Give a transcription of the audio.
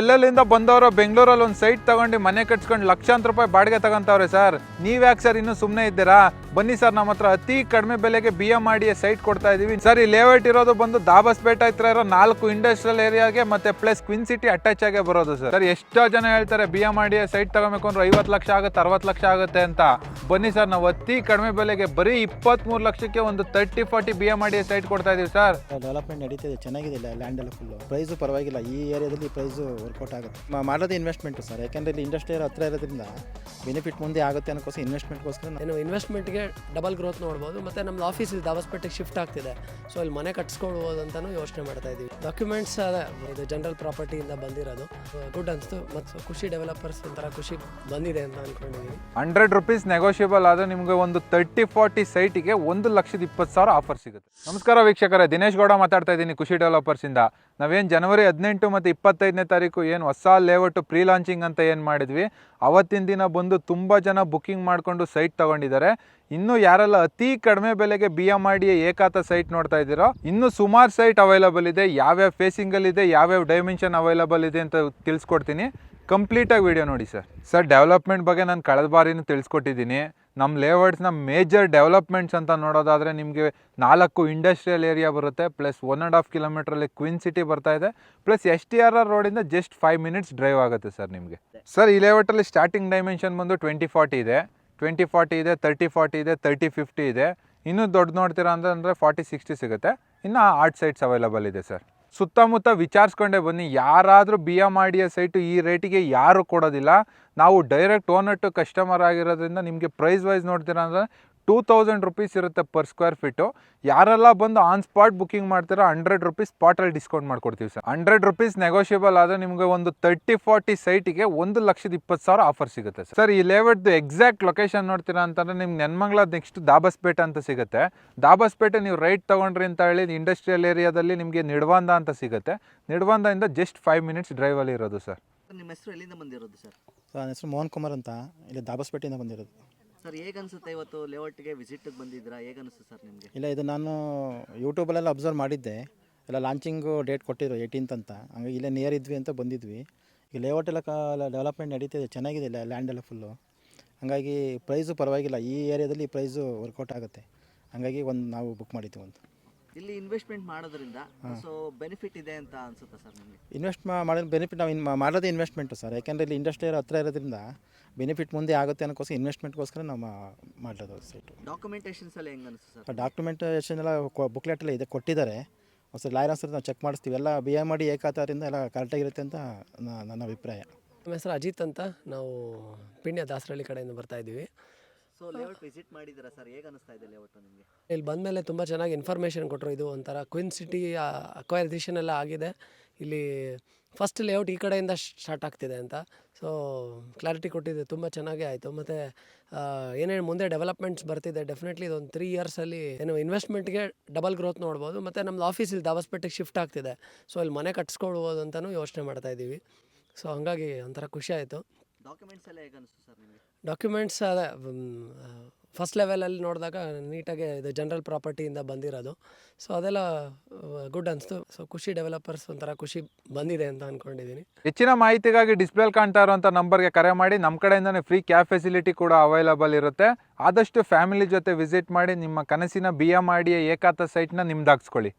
ಎಲ್ಲೆಲ್ಲಿಂದ ಬಂದವರು ಬೆಂಗಳೂರಲ್ಲಿ ಒಂದು ಸೈಟ್ ತಗೊಂಡು ಮನೆ ಕಟ್ಸ್ಕೊಂಡು ಲಕ್ಷಾಂತರ ರೂಪಾಯಿ ಬಾಡಿಗೆ ತಗೊಂತವ್ರೆ ಸರ್. ನೀವ್ಯಾಕೆ ಸರ್ ಇನ್ನೂ ಸುಮ್ಮನೆ ಇದ್ದೀರಾ? ಬನ್ನಿ ಸರ್ ನಮ್ಮ ಹತ್ರ ಅತಿ ಕಡಿಮೆ ಬೆಲೆಗೆ ಬಿ ಎಂ ಮಾಡಿ ಸೈಟ್ ಕೊಡ್ತಾ ಇದೀವಿ. ಸರ್, ಈ ಲೇಔಟ್ ಇರೋದು ಬಂದು ದಾಬಸ್ಪೇಟೆ ಹತ್ರ ಇರೋ ನಾಲ್ಕು ಇಂಡಸ್ಟ್ರಿಯಲ್ ಏರಿಯಾಗೆ ಮತ್ತೆ ಪ್ಲಸ್ ಕ್ವಿನ್ ಸಿಟಿ ಅಟ್ಯಾಚ್ ಆಗೇ ಬರೋದು ಸರ್. ಸರ್, ಎಷ್ಟೋ ಜನ ಹೇಳ್ತಾರೆ ಬಿ ಎಂ ಮಾಡಿ ಸೈಟ್ ತಗೋಬೇಕು ಅಂದ್ರೆ ಐವತ್ತು ಲಕ್ಷ ಆಗುತ್ತೆ, ಅರವತ್ತು ಲಕ್ಷ ಆಗುತ್ತೆ ಅಂತ. ಬನ್ನಿ ಸರ್, ನಾವು ಅತಿ ಕಡಿಮೆ ಬೆಲೆಗೆ ಬರೀ ಇಪ್ಪತ್ಮೂರು ಲಕ್ಷಕ್ಕೆ ಒಂದು ತರ್ಟಿ ಫಾರ್ಟಿ ಬಿ ಎಂ ಮಾಡಿ ಸೈಟ್ ಕೊಡ್ತಾ ಇದೀವಿ ಸರ್. ಡೆವಲಪ್ಮೆಂಟ್ ನಡೀತಿದೆ ಚೆನ್ನಾಗಿದೆ ಲ್ಯಾಂಡ್ ಎಲ್ಲ ಫುಲ್ ಪ್ರೈಸು ಪರವಾಗಿಲ್ಲ, ಈ ಏರಿಯಾದಲ್ಲಿ ಪ್ರೈಸು ವರ್ಕೌಟ್ ಆಗುತ್ತೆ ಮಾಡೋದು ಇನ್ವೆಸ್ಟ್ಮೆಂಟು ಸರ್. ಯಾಕೆಂದರೆ ಇಲ್ಲಿ ಇಂಡಸ್ಟ್ರಿಯರ್ ಹತ್ರ ಇರೋದ್ರಿಂದ ಬೆನಿಫಿಟ್ ಮುಂದೆ ಆಗುತ್ತೆ ಅನ್ನೋಕ್ಕೋಸ್ಕರ ಇನ್ವೆಸ್ಟ್ಮೆಂಟ್ಗೋಸ್ಕರ ನಾವು ಇನ್ವೆಸ್ಟ್ಮೆಂಟ್ಗೆ ಡಬಲ್ ಗ್ರೋತ್ ನೋಡ್ಬೋದು ಮತ್ತು ನಮ್ಮದು ಆಫೀಸ್ ಇಲ್ಲಿ ದಾಬಸ್ಪೇಟೆಗೆ ಶಿಫ್ಟ್ ಆಗ್ತಿದೆ. ಸೊ ಇಲ್ಲಿ ಮನೆ ಕಟ್ಸ್ಕೊಳ್ಬೋದು ಅಂತಲೂ ಯೋಚನೆ ಮಾಡ್ತಾ ಇದ್ದೀವಿ ಡಾಕ್ಯುಮೆಂಟ್ಸ್ ಅದೇ ಇದು ಜನರಲ್ ಪ್ರಾಪರ್ಟಿಯಿಂದ ಬಂದಿರೋದು. ಗುಡ್ ಅನಿಸ್ತು. ಮತ್ತು ಖುಷಿ ಡೆವಲಪರ್ಸ್ ಒಂಥರ ಖುಷಿ ಬಂದಿದೆ ಅಂತ ಅಂದ್ಕೊಂಡಿದ್ದೀವಿ ಹಂಡ್ರೆಡ್ ರುಪೀಸ್ ನೆಗೋಷಿಯಬಲ್ ಆದರೆ ನಿಮಗೆ ಒಂದು ತರ್ಟಿ ಫಾರ್ಟಿ ಸೈಟಿಗೆ ಒಂದು ಲಕ್ಷದ ಇಪ್ಪತ್ತು ಸಾವಿರ ಆಫರ್ ಸಿಗುತ್ತೆ. ನಮಸ್ಕಾರ ವೀಕ್ಷಕರೇ ದಿನೇಶ್ ಗೌಡ ಮಾತಾಡ್ತಾ ಇದ್ದೀನಿ ಖುಷಿ ಡೆವಲಪರ್ಸಿಂದ ನಾವೇನು ಜನವರಿ ಹದಿನೆಂಟು ಮತ್ತು ಇಪ್ಪತ್ತೈದನೇ ತಾರೀಕು ಏನು ಹೊಸ ಲೇಔಟು ಪ್ರೀ ಲಾಂಚಿಂಗ್ ಅಂತ ಏನು ಮಾಡಿದ್ವಿ, ಅವತ್ತಿನ ದಿನ ಬಂದು ತುಂಬ ಜನ ಬುಕ್ಕಿಂಗ್ ಮಾಡಿಕೊಂಡು ಸೈಟ್ ತಗೊಂಡಿದ್ದಾರೆ. ಇನ್ನು ಯಾರೆಲ್ಲ ಅತಿ ಕಡಿಮೆ ಬೆಲೆಗೆ ಬಿ ಎಂ ಆರ್ ಡಿ ಏಕಾತ ಸೈಟ್ ನೋಡ್ತಾ ಇದ್ದೀರೋ, ಇನ್ನು ಸುಮಾರು ಸೈಟ್ ಅವೈಲಬಲ್ ಇದೆ, ಯಾವ್ಯಾವ ಫೇಸಿಂಗಲ್ಲಿದೆ ಯಾವ್ಯಾವ ಡೈಮೆನ್ಷನ್ ಅವೈಲಬಲ್ ಇದೆ ಅಂತ ತಿಳಿಸ್ಕೊಡ್ತೀನಿ. ಕಂಪ್ಲೀಟಾಗಿ ವಿಡಿಯೋ ನೋಡಿ ಸರ್. ಸರ್ ಡೆವಲಪ್ಮೆಂಟ್ ಬಗ್ಗೆ ನಾನು ಕಳೆದ ಬಾರಿನೂ ತಿಳಿಸ್ಕೊಟ್ಟಿದ್ದೀನಿ. ನಮ್ಮ ಲೇಔಟ್ಸ್ನ ಮೇಜರ್ ಡೆವಲಪ್ಮೆಂಟ್ಸ್ ಅಂತ ನೋಡೋದಾದರೆ ನಿಮಗೆ ನಾಲ್ಕು ಇಂಡಸ್ಟ್ರಿಯಲ್ ಏರಿಯಾ ಬರುತ್ತೆ, ಪ್ಲಸ್ ಒನ್ ಆ್ಯಂಡ್ ಹಾಫ್ ಕಿಲೋಮೀಟ್ರಲ್ಲಿ ಕ್ವಿನ್ ಸಿಟಿ ಬರ್ತಾ ಇದೆ, plus S T R R ರೋಡಿಂದ ಜಸ್ಟ್ ಫೈವ್ ಮಿನಿಟ್ಸ್ ಡ್ರೈವ್ ಆಗುತ್ತೆ ಸರ್ ನಿಮಗೆ. ಸರ್, ಈ ಲೇಔಟಲ್ಲಿ ಸ್ಟಾರ್ಟಿಂಗ್ ಡೈಮೆನ್ಷನ್ ಬಂದು ಟ್ವೆಂಟಿ ಫಾರ್ಟಿ ಇದೆ, ಟ್ವೆಂಟಿ ಫಾರ್ಟಿ ಇದೆ, ತರ್ಟಿ ಫಾರ್ಟಿ ಇದೆ, ತರ್ಟಿ ಫಿಫ್ಟಿ ಇದೆ, ಇನ್ನೂ ದೊಡ್ಡ ನೋಡ್ತೀರಾ ಅಂದ್ರೆ ಫಾರ್ಟಿ, ಸಿಕ್ಸ್ಟಿ ಸಿಗುತ್ತೆ, ಇನ್ನು ಆರ್ಟ್ ಸೈಟ್ಸ್ ಅವೈಲಬಲ್ ಇದೆ ಸರ್. ಸುತ್ತಮುತ್ತ ವಿಚಾರಿಸ್ಕೊಂಡೇ ಬನ್ನಿ. ಯಾರಾದರೂ ಬಿ ಎಂ ಆಡಿಯ ಸೈಟು ಈ ರೇಟಿಗೆ ಯಾರು ಕೊಡೋದಿಲ್ಲ. ನಾವು ಡೈರೆಕ್ಟ್ ಓನರ್ ಟು ಕಸ್ಟಮರ್ ಆಗಿರೋದ್ರಿಂದ ನಿಮಗೆ ಪ್ರೈಸ್ ವೈಸ್ ನೋಡ್ತೀರಾ ಅಂದರೆ ಟೂ ತೌಸಂಡ್ ರುಪೀಸ್ ಇರುತ್ತೆ ಪರ್ ಸ್ಕ್ವೇರ್ ಫೀಟು ಯಾರೆಲ್ಲ ಬಂದು ಆನ್ ಸ್ಪಾಟ್ ಬುಕಿಂಗ್ ಮಾಡ್ತಾರೋ ಹಂಡ್ರೆಡ್ ರುಪೀಸ್ ಸ್ಪಾಟಲ್ಲಿ ಡಿಸ್ಕೌಂಟ್ ಮಾಡ್ಕೊಡ್ತೀವಿ ಸರ್. ಹಂಡ್ರೆಡ್ ರುಪೀಸ್ ನೆಗೋಷಿಯಬಲ್ ಆದರೆ ನಿಮಗೆ ಒಂದು ತರ್ಟಿ ಫಾರ್ಟಿ ಸೈಟಿಗೆ ಒಂದು ಲಕ್ಷದ ಇಪ್ಪತ್ತು ಸಾವಿರ ಆಫರ್ ಸಿಗುತ್ತೆ ಸರ್. ಸರ್ ಈ ಲೇಔಟ್ದು ಎಕ್ಸಾಕ್ಟ್ ಲೊಕೇಶನ್ ನೋಡ್ತೀರಾ ಅಂತಂದರೆ ನಿಮ್ಗೆ ನೆನ್ಮಂಗ್ಲ ನೆಕ್ಸ್ಟ್ ದಾಬಸ್ಪೇಟೆ ಅಂತ ಸಿಗುತ್ತೆ. ದಾಬಸ್ಪೇಟೆ ನೀವು ರೈಟ್ ತೊಗೊಂಡ್ರಿ ಅಂತ ಹೇಳಿ ಇಂಡಸ್ಟ್ರಿಯಲ್ ಏರಿಯಾದಲ್ಲಿ ನಿಮಗೆ ನಿಡ್ವಾಂದ ಅಂತ ಸಿಗುತ್ತೆ. ನಿಡ್ವಾಂದಿಂದ ಜಸ್ಟ್ ಫೈವ್ ಮಿನಿಟ್ಸ್ ಡ್ರೈವಲ್ಲಿ ಇರೋದು ಸರ್. ನಿಮ್ಮ ಹೆಸರು ಎಲ್ಲಿಂದ ಬಂದಿರೋದು ಸರ್? ಸರ್ ನನ್ನ ಹೆಸರು ಮೋಹನ್ ಕುಮಾರ್ ಅಂತ. ಇಲ್ಲಿ ದಾಬಸ್ಪೇಟೆಯಿಂದ ಬಂದಿರೋದು. ಸರ್ ಹೇಗನ್ಸುತ್ತೆ ಇವತ್ತು ಲೇಔಟ್ಗೆ ವಿಸಿಟಿಗೆ ಬಂದಿದ್ದೀರಾ? ಹೇಗನ್ಸುತ್ತೆ ಸರ್ ನಿಮಗೆ? ಇಲ್ಲ, ಇದು ನಾನು ಯೂಟ್ಯೂಬಲ್ಲೆಲ್ಲ ಅಬ್ಸರ್ವ್ ಮಾಡಿದ್ದೆ. ಎಲ್ಲ ಲಾಂಚಿಂಗು ಡೇಟ್ ಕೊಟ್ಟಿದ್ರು ಏಯ್ಟೀನ್ತ್ ಅಂತ. ಹಂಗಾಗಿ ಇಲ್ಲೇ ನಿಯರ್ ಇದ್ವಿ ಅಂತ ಬಂದಿದ್ವಿ. ಈಗ ಲೇಔಟ್ ಎಲ್ಲ ಡೆವಲಪ್ಮೆಂಟ್ ನಡೀತಿದೆ, ಚೆನ್ನಾಗಿದೆ ಇಲ್ಲ ಲ್ಯಾಂಡ್ ಎಲ್ಲ ಫುಲ್ಲು ಹಾಗಾಗಿ ಪ್ರೈಸು ಪರವಾಗಿಲ್ಲ. ಈ ಏರಿಯಾದಲ್ಲಿ ಪ್ರೈಸು ವರ್ಕೌಟ್ ಆಗುತ್ತೆ. ಹಾಗಾಗಿ ಒಂದು ನಾವು ಬುಕ್ ಮಾಡಿದ್ವಿ ಒಂದು. ಇಲ್ಲಿ ಇನ್ವೆಸ್ಟ್ಮೆಂಟ್ ಮಾಡೋದ್ರಿಂದ ಸೊ ಬೆನಿಫಿಟ್ ಇದೆ ಅಂತ ಅನ್ಸುತ್ತೆ ಸರ್ ನಿಮಗೆ? ಇನ್ವೆಸ್ಟ್ ಮಾಡಿದ ಬೆನಿಫಿಟ್ ನಾವು ಇನ್ ಮಾಡೋದೇ ಇನ್ವೆಸ್ಟ್ಮೆಂಟು ಸರ್ ಯಾಕೆಂದರೆ ಇಲ್ಲಿ ಇಂಡಸ್ಟ್ರಿ ಹತ್ರ ಇರೋದ್ರಿಂದ ಬೆನಿಫಿಟ್ ಮುಂದೆ ಆಗುತ್ತೆ ಅನ್ನೋಕ್ಕೋಸ್ಕರ ಇನ್ವೆಸ್ಟ್ಮೆಂಟ್ಗೋಸ್ಕರ ನಾವು ಮಾ- ಮಾಡೋದು ಸೈಟು ಡಾಕ್ಯುಮೆಂಟೇಷನ್ಸ್ ಎಲ್ಲ ಹೆಂಗೆ ಅನಿಸ್ತು ಸರ್ ಡಾಕ್ಯುಮೆಂಟೇಷನ್ ಎಲ್ಲ ಬುಕ್ಲೆಟ್ ಎಲ್ಲ ಇದೆ ಕೊಟ್ಟಿದ್ದಾರೆ. ಹೊಸ ಲಾಯರ್ ನಾವು ಚೆಕ್ ಮಾಡಿಸ್ತೀವಿ. ಎಲ್ಲ ಬಿ ಎ ಮಾಡಿ ಏಕಾತಾರಿಂದ ಎಲ್ಲ ಕರೆಕ್ಟಾಗಿರುತ್ತೆ ಅಂತ ನ- ನನ್ನ ಅಭಿಪ್ರಾಯ. ನಮ್ಮ ಹೆಸರು ಅಜಿತ್ ಅಂತ. ನಾವು ಪಿಣ್ಯ ದಾಸರಳ್ಳಿ ಕಡೆಯಿಂದ ಬರ್ತಾ ಇದ್ದೀವಿ. ಸೊ ಲೇಔಟ್ ಮಾಡಿದ್ದೀರಾ ಸರ್ ಅನಿಸ್ತಾ ಇಲ್ಲಿ ಬಂದಮೇಲೆ ತುಂಬ ಚೆನ್ನಾಗಿ ಇನ್ಫಾರ್ಮೇಷನ್ ಕೊಟ್ಟರು ಇದು ಒಂಥರ ಕ್ವಿನ್ ಸಿಟಿ ಅಕ್ವೈರೇಷನ್ ಎಲ್ಲ ಆಗಿದೆ. ಇಲ್ಲಿ ಫಸ್ಟ್ ಲೇಔಟ್ ಈ ಕಡೆಯಿಂದ ಸ್ಟಾರ್ಟ್ ಆಗ್ತಿದೆ ಅಂತ. ಸೊ ಕ್ಲಾರಿಟಿ ಕೊಟ್ಟಿದೆ ತುಂಬ ಚೆನ್ನಾಗೇ ಆಯಿತು. ಮತ್ತು ಏನೇನು ಮುಂದೆ ಡೆವಲಪ್ಮೆಂಟ್ಸ್ ಬರ್ತಿದೆ ಡೆಫಿನೆಟ್ಲಿ ಇದೊಂದು ತ್ರೀ ಇಯರ್ಸಲ್ಲಿ ಏನು ಇನ್ವೆಸ್ಟ್ಮೆಂಟ್ಗೆ ಡಬಲ್ ಗ್ರೋತ್ ನೋಡ್ಬೋದು. ಮತ್ತು ನಮ್ಮದು ಆಫೀಸ್ ಇಲ್ಲಿ ದಾಬಸ್ಪೇಟೆಗೆ ಶಿಫ್ಟ್ ಆಗ್ತಿದೆ. ಸೊ ಇಲ್ಲಿ ಮನೆ ಕಟ್ಸ್ಕೊಳ್ಬೋದು ಅಂತಲೂ ಯೋಚನೆ ಮಾಡ್ತಾ ಇದ್ದೀವಿ ಸೊ ಹಾಗಾಗಿ ಒಂಥರ ಖುಷಿ ಆಯಿತು. ಡಾಕ್ಯುಮೆಂಟ್ಸ್ ಎಲ್ಲ ಹೇಗೆ ಅನಿಸ್ತು ಸರ್ ನಿಮಗೆ? ಡಾಕ್ಯುಮೆಂಟ್ಸ್ ಅದೇ ಫಸ್ಟ್ ಲೆವೆಲಲ್ಲಿ ನೋಡಿದಾಗ ನೀಟಾಗಿ ಇದು ಜನರಲ್ ಪ್ರಾಪರ್ಟಿಯಿಂದ ಬಂದಿರೋದು. ಸೊ ಅದೆಲ್ಲ ಗುಡ್ ಅನಿಸ್ತು. ಸೊ ಖುಷಿ ಡೆವಲಪರ್ಸ್ ಒಂಥರ ಖುಷಿ ಬಂದಿದೆ ಅಂತ ಅಂದ್ಕೊಂಡಿದ್ದೀನಿ ಹೆಚ್ಚಿನ ಮಾಹಿತಿಗಾಗಿ ಡಿಸ್ಪ್ಲೇಲ್ ಕಾಣ್ತಾ ಇರುವಂಥ ನಂಬರ್ಗೆ ಕರೆ ಮಾಡಿ. ನಮ್ಮ ಕಡೆಯಿಂದನೇ ಫ್ರೀ ಕ್ಯಾಬ್ ಫೆಸಿಲಿಟಿ ಕೂಡ ಅವೈಲಬಲ್ ಇರುತ್ತೆ. ಆದಷ್ಟು ಫ್ಯಾಮಿಲಿ ಜೊತೆ ವಿಸಿಟ್ ಮಾಡಿ ನಿಮ್ಮ ಕನಸಿನ ಬಿ ಎಂ ಮಾಡಿ ಏಕಾತ ಸೈಟ್ನ ನಿಮ್ದಾಗಿಸ್ಕೊಳ್ಳಿ.